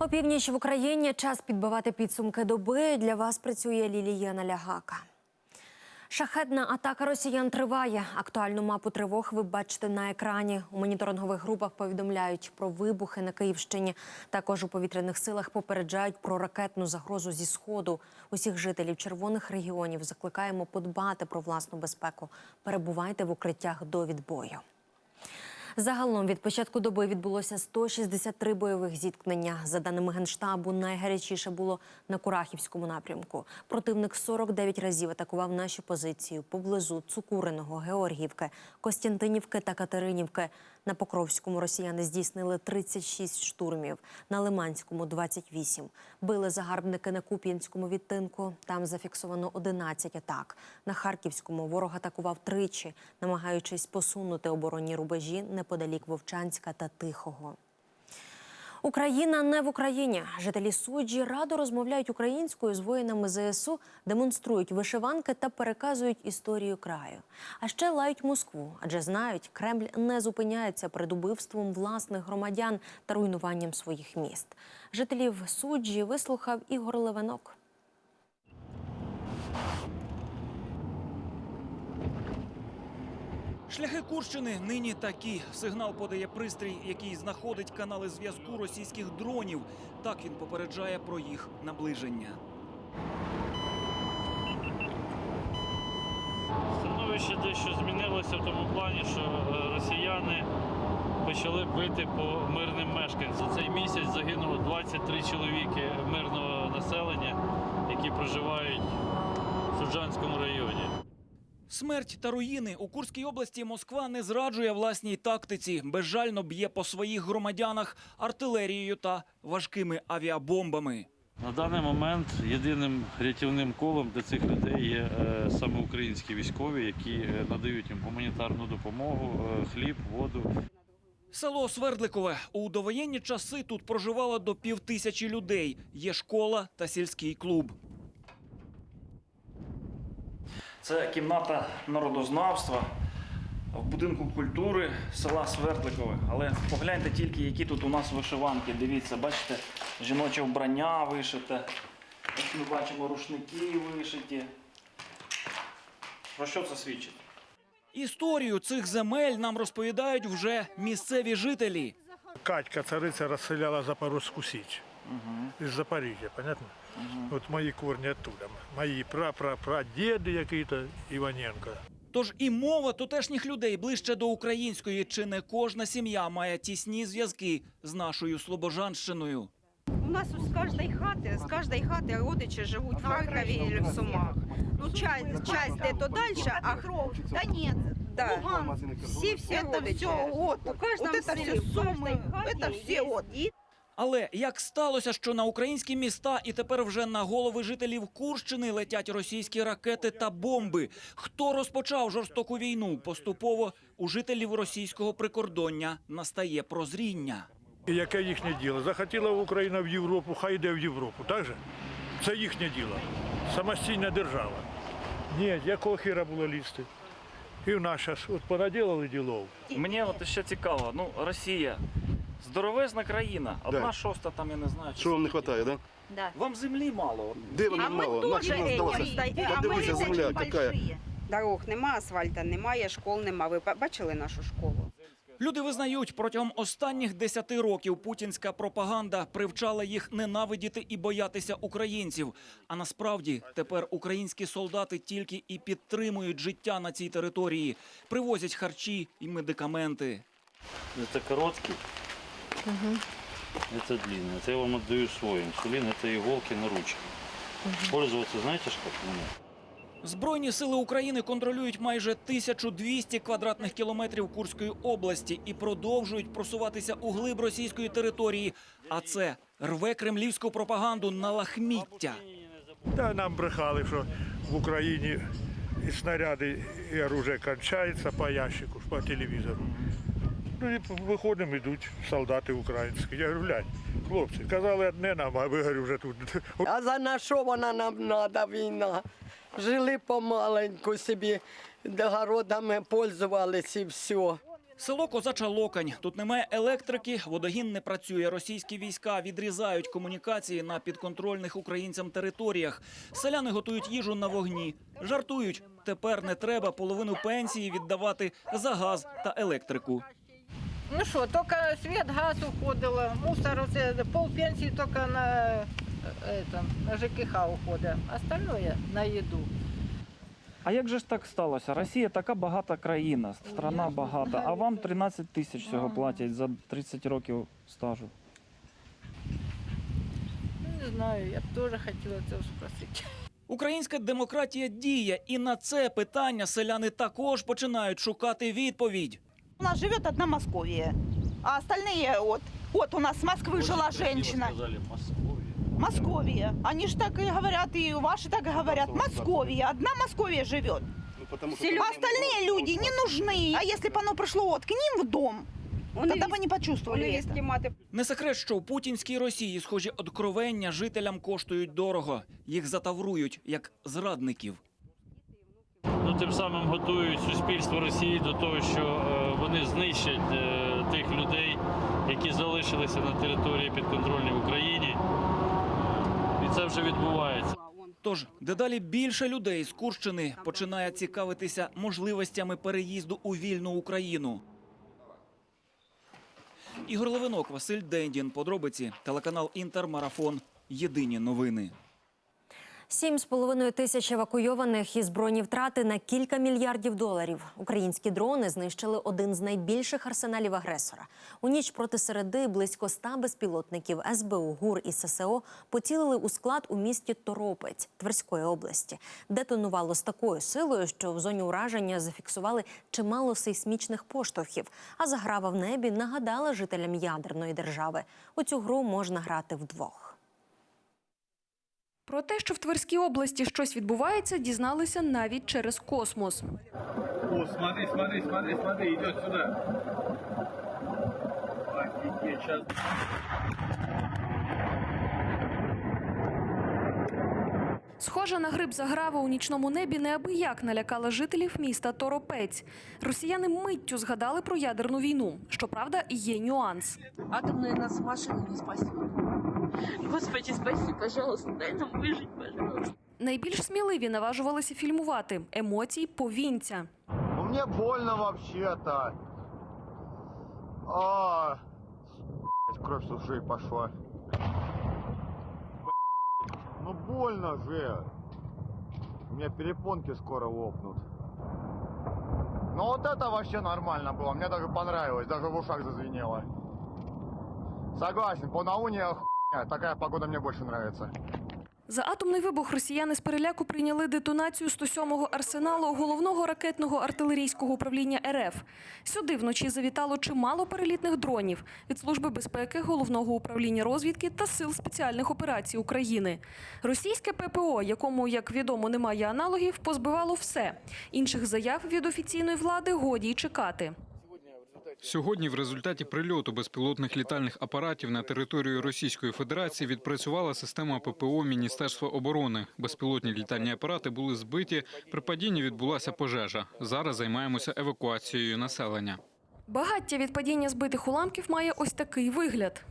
Опівніч в Україні час підбивати підсумки доби. Для вас працює Лілія Налягака. Шахетна атака росіян триває. Актуальну мапу тривог ви бачите на екрані. У моніторингових групах повідомляють про вибухи на Київщині. Також у повітряних силах попереджають про ракетну загрозу зі сходу. Усіх жителів червоних регіонів закликаємо подбати про власну безпеку. Перебувайте в укриттях до відбою. Загалом від початку доби відбулося 163 бойових зіткнення. За даними генштабу, найгарячіше було на Курахівському напрямку. Противник 49 разів атакував наші позиції поблизу Цукуриного, Георгіївки, Костянтинівки та Катеринівки. На Покровському росіяни здійснили 36 штурмів, на Лиманському 28. Били загарбники на Куп'янському відтинку. Там зафіксовано 11 атак. На Харківському ворог атакував тричі, намагаючись посунути оборонні рубежі неподалік Вовчанська та Тихого. Україна не в Україні. Жителі суджі радо розмовляють українською з воїнами ЗСУ, демонструють вишиванки та переказують історію краю. А ще лають Москву, адже знають, Кремль не зупиняється перед убивством власних громадян та руйнуванням своїх міст. Жителів суджі вислухав Ігор Левенок. Шляхи Курщини нині такі. Сигнал подає пристрій, який знаходить канали зв'язку російських дронів. Так він попереджає про їх наближення. Становище дещо змінилося в тому плані, що е, росіяни почали бити по мирним мешканцям. За цей місяць загинуло 23 чоловіки мирного населення, які проживають в Суджанському районі. Смерть та руїни у Курській області Москва не зраджує власній тактиці. Безжально б'є по своїх громадянах артилерією та важкими авіабомбами. На даний момент єдиним рятівним колом для цих людей є е, саме українські військові, які е, надають їм гуманітарну допомогу, е, хліб, воду. Село Свердликове у довоєнні часи тут проживало до півтисячі людей. Є школа та сільський клуб. Це кімната народознавства в будинку культури села Свердликове. Але погляньте тільки, які тут у нас вишиванки. Дивіться, бачите, жіноче вбрання вишите. Ось ми бачимо рушники вишиті. Про що це свідчить? Історію цих земель нам розповідають вже місцеві жителі. Катька, царица, расселяла Запорожскую сечь. Из Запорожья, понятно? Вот мои корни оттуда. Мои пра-пра-прадеды какие-то, Иваненко. Тож і мова тутешніх людей ближче до української, чи не кожна сім'я має тісні зв'язки з нашою Слобожанщиною. У нас з кожної хати, з кожної хати родичі живуть в Харкові і в Сумах. Ну, часть, часть де-то далі, а да ні, да. Всі, всі это все от, у кожному вот это все Суми, это все от. І Але як сталося, що на українські міста і тепер вже на голови жителів Курщини летять російські ракети та бомби? Хто розпочав жорстоку війну? Поступово у жителів російського прикордоння настає прозріння. Яке їхнє діло? Захотіла Україна в Європу, хай йде в Європу, так же? Це їхнє діло. Самостійна держава. Ні, якого хіра було лізти? І в нас зараз от понаділили ділов. Мені от ще цікаво, ну Росія. Здоровезна країна, одна Да. шоста там я не знаю. чи Що вам не скільки. вистачає, да? да. Вам землі мало. Де вам А ми мало? теж Нахер нас здалося? эти, Та а ми дивися, земля большие. Дорог нема, асфальта немає, школ нема. Ви бачили нашу школу? Люди визнають, протягом останніх десяти років путінська пропаганда привчала їх ненавидіти і боятися українців. А насправді тепер українські солдати тільки і підтримують життя на цій території, привозять харчі і медикаменти. Це короткий, це длинний. Це я вам віддаю своїм. Селін це іголки на ручки. Пользуватися знаєте ж як? Ну, Збройні сили України контролюють майже 1200 квадратних кілометрів Курської області і продовжують просуватися у глиб російської території. А це рве кремлівську пропаганду на лахміття. Та нам брехали, що в Україні і снаряди, і оружие кончається по ящику, по телевізору. Ну і виходимо, йдуть солдати українські. Я говорю, глянь, хлопці, казали одне нам, а ви говорю, вже тут. А за на що вона нам треба, війна? Жили помаленьку собі, городами пользувалися і все. Село Козача Локань. Тут немає електрики, водогін не працює. Російські війська відрізають комунікації на підконтрольних українцям територіях. Селяни готують їжу на вогні. Жартують, тепер не треба половину пенсії віддавати за газ та електрику. Ну що, тільки світ, газ уходило, мусор, оце, пол пенсії тільки на, е, это, на ЖКХ уходить, остальное на їду. А як же ж так сталося? Росія така багата країна, страна багата, а вам 13 тисяч всього платять за 30 років стажу. Ну, не знаю, я б теж хотіла це спросити. Українська демократія діє, і на це питання селяни також починають шукати відповідь. У нас живет одна Московия, а остальные вот. Вот у нас с Москвы жила женщина. Московия. Они же так и говорят, и ваши так и говорят. Московия. Одна Московия живет. А остальные люди не нужны. А если бы оно пришло вот к ним в дом, тогда бы не почувствовали это. Не секрет, що в путінській Росії схожі откровення жителям коштують дорого. Їх затаврують як зрадників. Ну, тим самим готують суспільство Росії до того, що е, вони знищать е, тих людей, які залишилися на території підконтрольній Україні. І це вже відбувається. Тож дедалі більше людей з Курщини починає цікавитися можливостями переїзду у вільну Україну. Ігор Левинок, Василь Дендін. Подробиці. Телеканал Інтермарафон. Єдині новини. Сім з половиною тисяч евакуйованих і збройні втрати на кілька мільярдів доларів. Українські дрони знищили один з найбільших арсеналів агресора. У ніч проти середи близько ста безпілотників СБУ, ГУР і ССО поцілили у склад у місті Торопець Тверської області. Детонувало з такою силою, що в зоні ураження зафіксували чимало сейсмічних поштовхів. А заграва в небі нагадала жителям ядерної держави. У цю гру можна грати вдвох. Про те, що в Тверській області щось відбувається, дізналися навіть через космос. О, смотри, смотри, смотри, смотри, идет сюда. Офигеть, сейчас. Схожа на гриб заграва у нічному небі неабияк налякала жителів міста Торопець. Росіяни миттю згадали про ядерну війну. Щоправда, є нюанс. Атомные нас машины не спасут. Господи, спаси, пожалуйста, дай нам выжить, пожалуйста. Найбільш сміливі наважувалися фільмувати емоцій повінця. Ну мне больно вообще-то. А, блядь, кровь с ушей пошла. Блядь, Ну больно же. У меня перепонки скоро лопнут. Ну вот это вообще нормально было. Мне даже понравилось, даже в ушах зазвенело. Согласен, полнолуние хуйня. Такая погода мне больше нравится. За атомний вибух росіяни з переляку прийняли детонацію 107-го арсеналу головного ракетного артилерійського управління РФ. Сюди вночі завітало чимало перелітних дронів від Служби безпеки, головного управління розвідки та сил спеціальних операцій України. Російське ППО, якому, як відомо, немає аналогів, позбивало все. Інших заяв від офіційної влади годі й чекати. Сьогодні в результаті прильоту безпілотних літальних апаратів на територію Російської Федерації відпрацювала система ППО Міністерства оборони. Безпілотні літальні апарати були збиті. При падінні відбулася пожежа. Зараз займаємося евакуацією населення. Багаття від падіння збитих уламків має ось такий вигляд.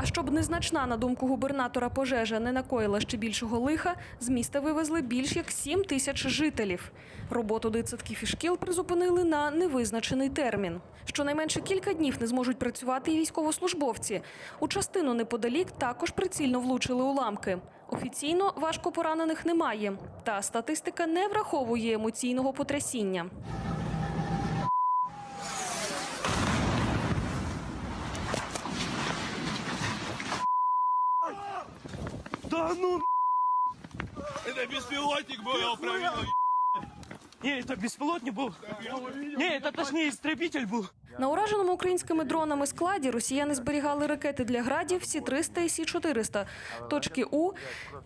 А щоб незначна, на думку губернатора, пожежа не накоїла ще більшого лиха, з міста вивезли більш як 7 тисяч жителів. Роботу дитсадків і шкіл призупинили на невизначений термін. Щонайменше кілька днів не зможуть працювати і військовослужбовці. У частину неподалік також прицільно влучили уламки. Офіційно важко поранених немає. Та статистика не враховує емоційного потрясіння. Да ну Это беспилотник был, я проверил. Не, это беспилотник был. Не, это точнее истребитель был. На ураженому українськими дронами складі росіяни зберігали ракети для градів Сі-300 і Сі-400, точки У,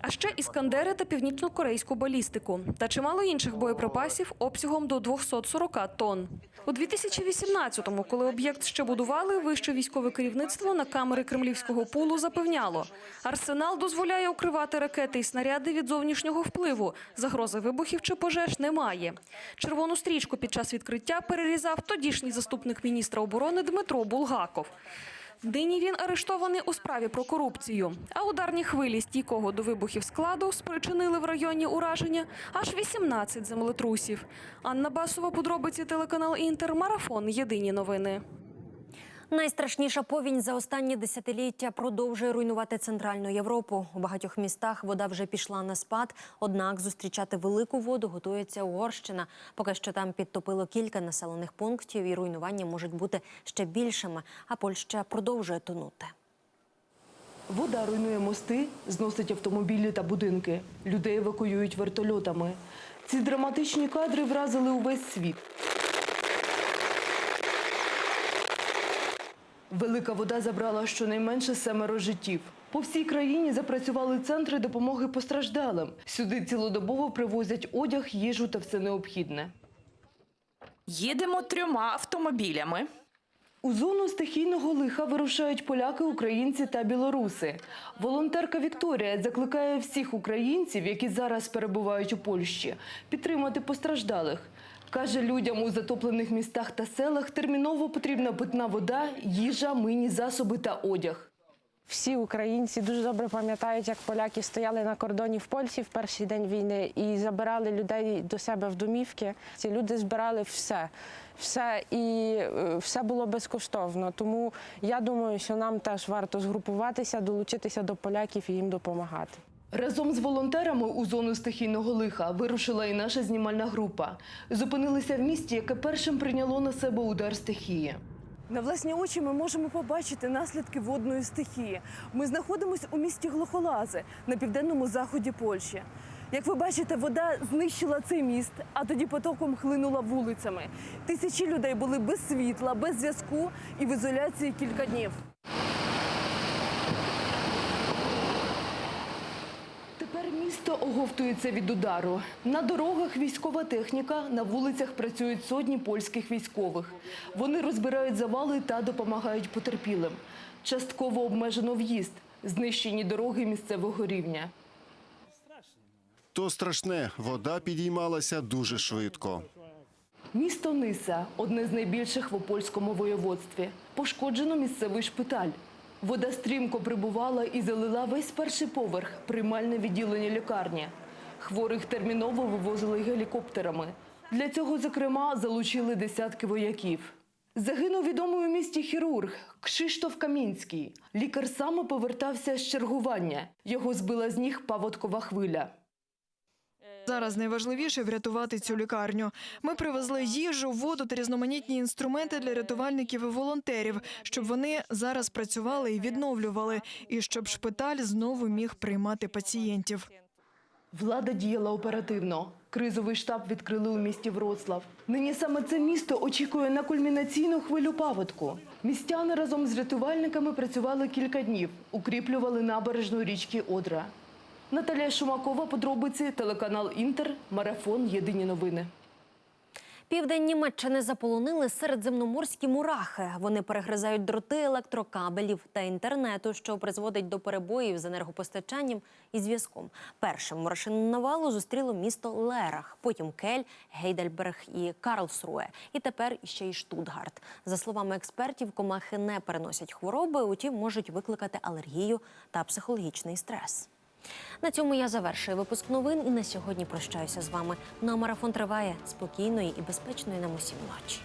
а ще іскандери та північно-корейську балістику та чимало інших боєприпасів обсягом до 240 тонн. У 2018-му, коли об'єкт ще будували, вище військове керівництво на камери кремлівського пулу запевняло, арсенал дозволяє укривати ракети і снаряди від зовнішнього впливу. Загрози вибухів чи пожеж немає. Червону стрічку під час відкриття перерізав тодішній заступник міністра оборони Дмитро Булгаков. Нині він арештований у справі про корупцію. А ударні хвилі стійкого до вибухів складу спричинили в районі ураження аж 18 землетрусів. Анна Басова, подробиці телеканал Інтер, марафон. Єдині новини. Найстрашніша повінь за останні десятиліття продовжує руйнувати центральну Європу. У багатьох містах вода вже пішла на спад. Однак зустрічати велику воду готується Угорщина. Поки що там підтопило кілька населених пунктів, і руйнування можуть бути ще більшими. А Польща продовжує тонути. Вода руйнує мости, зносить автомобілі та будинки. Людей евакуюють вертольотами. Ці драматичні кадри вразили увесь світ. Велика вода забрала щонайменше семеро життів. По всій країні запрацювали центри допомоги постраждалим. Сюди цілодобово привозять одяг, їжу та все необхідне. Їдемо трьома автомобілями. У зону стихійного лиха вирушають поляки, українці та білоруси. Волонтерка Вікторія закликає всіх українців, які зараз перебувають у Польщі, підтримати постраждалих. Каже, людям у затоплених містах та селах терміново потрібна питна вода, їжа, мийні засоби та одяг. Всі українці дуже добре пам'ятають, як поляки стояли на кордоні в Польщі в перший день війни і забирали людей до себе в домівки. Ці люди збирали все, все і е, все було безкоштовно. Тому я думаю, що нам теж варто згрупуватися, долучитися до поляків і їм допомагати. Разом з волонтерами у зону стихійного лиха вирушила і наша знімальна група. Зупинилися в місті, яке першим прийняло на себе удар стихії. На власні очі ми можемо побачити наслідки водної стихії. Ми знаходимося у місті Глухолази на південному заході Польщі. Як ви бачите, вода знищила цей міст, а тоді потоком хлинула вулицями. Тисячі людей були без світла, без зв'язку і в ізоляції кілька днів. Тепер місто оговтується від удару. На дорогах військова техніка, на вулицях працюють сотні польських військових. Вони розбирають завали та допомагають потерпілим. Частково обмежено в'їзд, знищені дороги місцевого рівня. То страшне, вода підіймалася дуже швидко. Місто Ниса одне з найбільших в Опольському воєводстві. Пошкоджено місцевий шпиталь. Вода стрімко прибувала і залила весь перший поверх, приймальне відділення лікарні. Хворих терміново вивозили гелікоптерами. Для цього, зокрема, залучили десятки вояків. Загинув відомий у місті хірург Кшиштоф Камінський. Лікар саме повертався з чергування. Його збила з ніг паводкова хвиля. Зараз найважливіше врятувати цю лікарню. Ми привезли їжу, воду та різноманітні інструменти для рятувальників і волонтерів, щоб вони зараз працювали і відновлювали, і щоб шпиталь знову міг приймати пацієнтів. Влада діяла оперативно. Кризовий штаб відкрили у місті Вроцлав. Нині саме це місто очікує на кульмінаційну хвилю паводку. Містяни разом з рятувальниками працювали кілька днів, укріплювали набережну річки Одра. Наталія Шумакова, подробиці, телеканал Інтер, марафон. Єдині новини. Південь Німеччини заполонили середземноморські мурахи. Вони перегризають дроти електрокабелів та інтернету, що призводить до перебоїв з енергопостачанням і зв'язком. Першим мурашину навалу зустріло місто Лерах, потім Кель, Гейдельберг і Карлсруе. І тепер ще й Штутгарт. За словами експертів, комахи не переносять хвороби, утім можуть викликати алергію та психологічний стрес. На цьому я завершую випуск новин і на сьогодні прощаюся з вами. Ну а марафон триває спокійної і безпечної нам усім ночі.